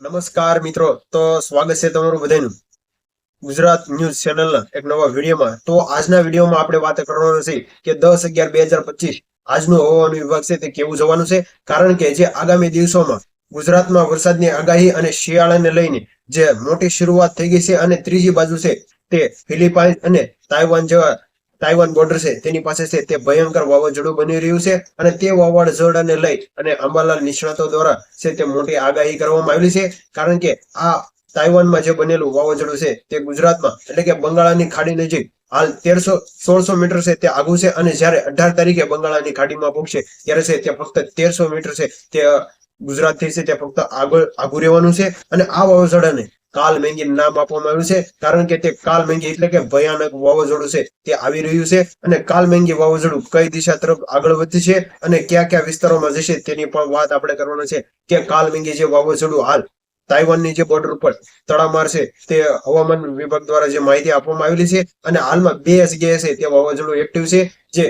નમસ્કાર મિત્રો, તો સ્વાગત છે તમારું બધાનું. ગુજરાત ન્યૂઝ ચેનલના એક નવા વિડીયોમાં. તો આજના વિડીયોમાં આપણે વાત કરવાનું છે કે દસ અગિયાર બે હજાર પચીસ આજનું હવામાન વિભાગ છે તે કેવું જવાનું છે? કારણ કે જે આગામી દિવસોમાં ગુજરાતમાં વરસાદની આગાહી અને શિયાળાને લઈને જે મોટી શરૂઆત થઈ ગઈ છે અને ત્રીજી બાજુ છે તે ફિલિપાઇન્સ અને તાઇવાન જેવા તાઇવાન બોર્ડર છે. તેની પાસે છે તે ભયંકર વાવાઝોડું બની રહ્યું છે અને તે વાવાઝોડાને લઈ અને અંબાલાલ નિષ્ણાતો દ્વારા છે તે મોટી આગાહી કરવામાં આવેલી છે. કારણ કે આ તાઇવાનમાં જે બનેલું વાવાઝોડું છે તે ગુજરાતમાં એટલે કે બંગાળાની ખાડી નજીક, હાલ તેરસો સોળસો મીટર છે તે આગું છે અને જ્યારે અઢાર તારીખે બંગાળાની ખાડીમાં પહોંચશે, ત્યારે છે તે ફક્ત તેરસો મીટર છે તે ગુજરાતથી છે તે ફક્ત આગળ, આગું રહેવાનું છે. અને આ વાવાઝોડાને કાલ મેંગી નામ આપવામાં આવ્યું છે. કારણ કે તે કાલ મેંગી એટલે કે ભયાનક વાવાઝોડું છે. તે આવી રહ્યું છે અને કાલ મેંગી વાવાઝોડું કઈ દિશા તરફ આગળ વધશે અને કયા કયા વિસ્તારોમાં જશે તેની પણ વાત આપણે કરવાની છે કે કાલ મેંગી જે વાવાઝોડું હાલ તાઇવાનની જે બોર્ડર ઉપર તડામાર છે તે હવામાન વિભાગ દ્વારા જે માહિતી આપવામાં આવેલી છે અને હાલમાં બે જગ્યાએ છે તે વાવાઝોડું એક્ટિવ છે જે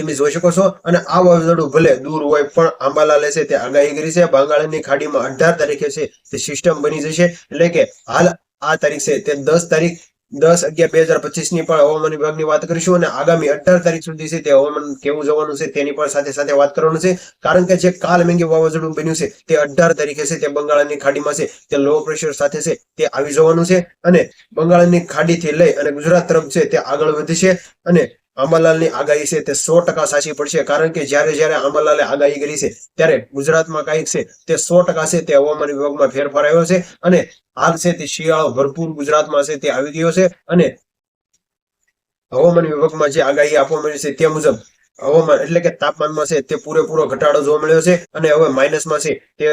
તમે જોઈ શકો છો. અને આ વાવાઝોડું ભલે દૂર હોય, પણ આંબાલાલે છે, તે આગાહી કરી છે. બંગાળની ખાડીમાં અઢાર તારીખે છે, તે સિસ્ટમ બની જશે. એટલે કે હાલ આ તારીખ છે, તે દસ તારીખ, દસ અગિયાર બે હજાર પચીસની પણ હવામાન વિભાગની વાત કરીશું. અને આગામી અઢાર તારીખ સુધી છે, તે હવામાન કેવું જવાનું છે, તેની પણ સાથે સાથે વાત કરવાનું છે. કારણ કે જે કાલ મેંગી વાવાઝોડું બન્યું છે, તે અઢાર તારીખે છે, તે બંગાળની ખાડીમાં છે, તે લો પ્રેશર સાથે છે, તે આવી જવાનું છે. અને બંગાળની ખાડીથી લઈ અને ગુજરાત તરફ છે, તે આગળ વધશે. અને અંબાલાલની આગાહી છે તે સો ટકા સાચી પડશે. કારણ કે જ્યારે જ્યારે અંબાલાલે આગાહી કરી છે, ત્યારે ગુજરાતમાં કાંઈક છે તે સો છે તે હવામાન વિભાગમાં ફેરફાર આવ્યો છે અને હાલ છે તે શિયાળો ભરપૂર ગુજરાતમાં છે તે આવી ગયો છે અને હવામાન વિભાગમાં જે આગાહી આપવામાં આવી છે તે મુજબ હવામાન એટલે કે તાપમાનમાં છે તે પૂરેપૂરો ઘટાડો જોવા મળ્યો છે અને હવે માઇનસમાં છે તે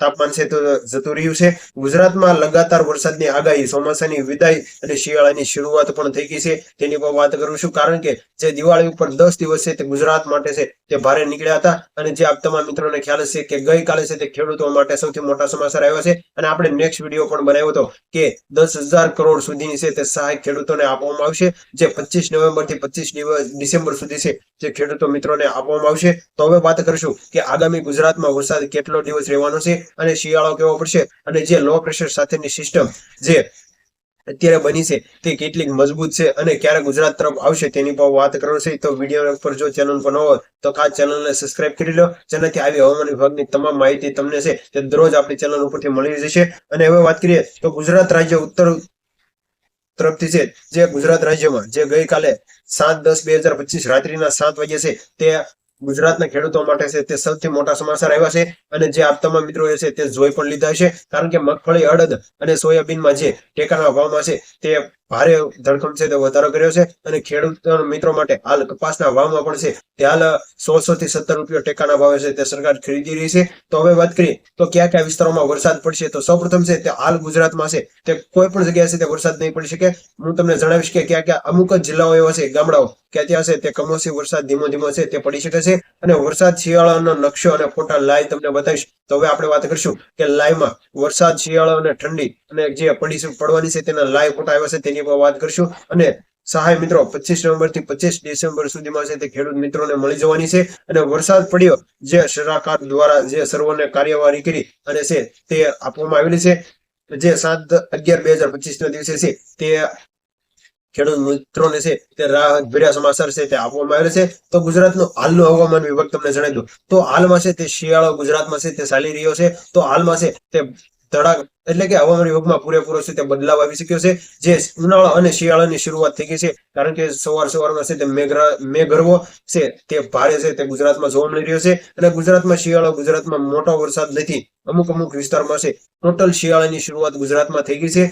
તાપમાન છે તો જતું રહ્યું છે. ગુજરાતમાં લગાતાર વરસાદની આગાહી, ચોમાસાની વિદાય અને શિયાળાની શરૂઆત પણ થઈ ગઈ છે. તેની પર વાત કરું છું, કારણ કે જે દિવાળી ઉપર દસ દિવસ છે તે ગુજરાત માટે છે તે ભારે નીકળ્યા હતા. અને જે આપ તમામ મિત્રોને ખ્યાલ છે કે ગઈકાલે છે તે ખેડૂતો માટે સૌથી મોટા સમાચાર આવ્યો છે. અને આપણે નેક્સ્ટ વીડિયો પણ બનાવ્યો હતો કે દસ હજાર કરોડ સુધીની છે તે સહાય ખેડૂતોને આપવામાં આવશે. જે પચીસ નવેમ્બરથી પચીસ ડિસેમ્બર સુધી છે જે ખેડૂતો મિત્રોને આપવામાં આવશે. તો હવે વાત કરીશું કે આગામી ગુજરાતમાં વરસાદ કેટલો દિવસ રહેવાનો છે અને શિયાળો કેવો પડશે અને જે લો પ્રેશર સાથેની સિસ્ટમ જે અત્યારે બની છે તે કેટલીક મજબૂત છે અને ક્યારે ગુજરાત તરફ આવશે તેની પર વાત કરવાની છે. તો વીડિયો પર જો ચેનલ પર ન તો ખાસ ચેનલને સબસ્ક્રાઇબ કરી લો, જેનાથી આવી હવામાન વિભાગની તમામ માહિતી તમને છે તે દરરોજ આપણી ચેનલ ઉપરથી મળી જશે અને હવે વાત કરીએ તો ગુજરાત રાજ્ય ઉત્તર તરફથી છે, જે ગુજરાત રાજ્યમાં જે ગઈકાલે સાત દસ બે હજાર પચીસ રાત્રિના સાત વાગ્યા છે, તે ગુજરાતના ખેડૂતો માટે છે તે સૌથી મોટા સમાચાર આવ્યા છે અને જે આપ તમામ મિત્રો છે તે જોઈ પણ લીધા છે. કારણ કે મગફળી, અડદ અને સોયાબીનમાં જે ટેકાના ભાવમાં છે તે ભારે ધરખમ છે તે વધારો કર્યો છે અને ખેડૂત મિત્રો માટે હાલ કપાસના ભાવમાં પણ છે. તે હાલ સોળસો થી સત્તર રૂપિયા ટેકાના ભાવે છે તે સરકાર ખરીદી રહી છે. તો હવે વાત કરીએ તો કયા કયા વિસ્તારોમાં વરસાદ પડશે? તો સૌપ્રથમ છે તે હાલ ગુજરાતમાં છે. તે કોઈ પણ જગ્યાએ છે તે વરસાદ નહીં પડી શકે. હું તમને જણાવીશ કે ક્યાં ક્યાં અમુક જ જિલ્લાઓ એવા છે, ગામડાઓ, કે ત્યાં છે તે કમોસમી વરસાદ ધીમો ધીમો છે તે પડી શકે છે. અને વરસાદ શિયાળાનો નકશો અને ફોટા લાઈવ તમને બતાવીશ. તો હવે આપણે વાત કરીશું કે લાઈવમાં વરસાદ શિયાળો અને ઠંડી અને જે પડી પડવાની છે તેના લાઈવ ફોટા આવ્યા છે તેની પર વાત કરશું. અને સહાય મિત્રો પચીસ નવેમ્બરથી પચીસ ડિસેમ્બર સુધીમાં છે તે ખેડૂત મિત્રોને મળી જવાની છે અને વરસાદ પડ્યો, જે સલાહકાર દ્વારા જે સર્વોને કાર્યવાહી કરી અને છે તે આપવામાં આવેલી છે. જે સાત અગિયાર બે હજાર પચીસ ના દિવસે છે તે ખેડૂત મિત્રોને છે તે રાહત સમાચાર છે તે આપવામાં આવેલ છે. તો ગુજરાતનું હાલનું હવામાન વિભાગ તમને જણાવી દઉં. તો હાલમાં છે તે શિયાળો ગુજરાતમાં છે તે ચાલી રહ્યો છે. તો હાલમાં છે તે ધડાક એટલે કે હવામાન વિભાગમાં પૂરેપૂરો છે તે બદલાવ આવી શક્યો છે. જે ઉનાળા અને શિયાળાની શરૂઆત થઈ ગઈ છે. કારણ કે સવાર સવારમાં છે તે મેઘરા મેઘરવો છે તે ભારે છે તે ગુજરાતમાં જોવા મળી રહ્યો છે. અને ગુજરાતમાં શિયાળો ગુજરાતમાં મોટો વરસાદ નથી. અમુક અમુક વિસ્તારમાં છે. ટોટલ શિયાળાની શરૂઆત ગુજરાતમાં થઈ ગઈ છે.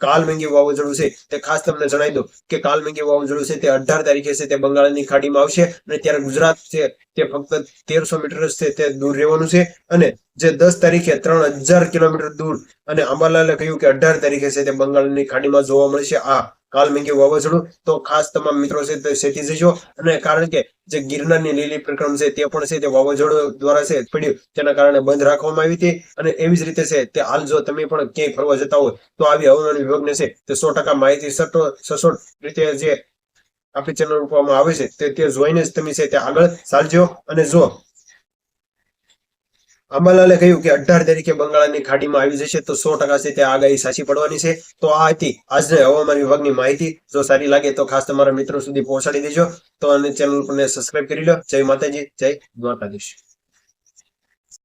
કાલમેંગી વાવાઝોડું છે તે ખાસ તમને જણાવી દો કે કાલમેંગી વાવાઝોડું છે તે અઢાર તારીખે છે તે બંગાળની ખાડીમાં આવશે અને ત્યારે ગુજરાત છે તે ફક્ત તેરસો મીટર છે તે દૂર રહેવાનું છે અને જે દસ તારીખે ત્રણ હજાર કિલોમીટર દૂર અને અંબાલાલે કહ્યું કે અઢાર તારીખે છે તે બંગાળની ખાડીમાં જોવા મળશે આ કાલમેઘી વાવાઝોડું. તો ખાસ તમામ મિત્રો છે તે સેતી જજો. અને કારણ કે જે ગિરનારની લીલી પ્રક્રમ છે તે પણ છે તે વાવાઝોડું દ્વારા છે પડ્યું. તેના કારણે બંધ રાખવામાં આવી હતી. અને એવી જ રીતે છે તે હાલ જો તમે પણ ક્યાંય ફરવા જતા હોય, તો આવી હવામાન વિભાગને છે તે સો ટકા માહિતી સચોટ રીતે જે આપણી ચેનલ રૂપવામાં આવે છે તે તે જોઈને જ તમે છે તે આગળ ચાલજો. અને જો અંબાલાલે કહ્યું કે અઢાર તારીખે બંગાળની ખાડીમાં આવી જશે તો સો ટકા છે તે આગાહી સાચી પડવાની છે. તો આ હતી આજની હવામાન વિભાગની માહિતી. જો સારી લાગે તો ખાસ તમારા મિત્રો સુધી પહોંચાડી દેજો. તો અને ચેનલ ને સબસ્ક્રાઇબ કરી લો. જય માતાજી, જય દ્વારકાધીશ.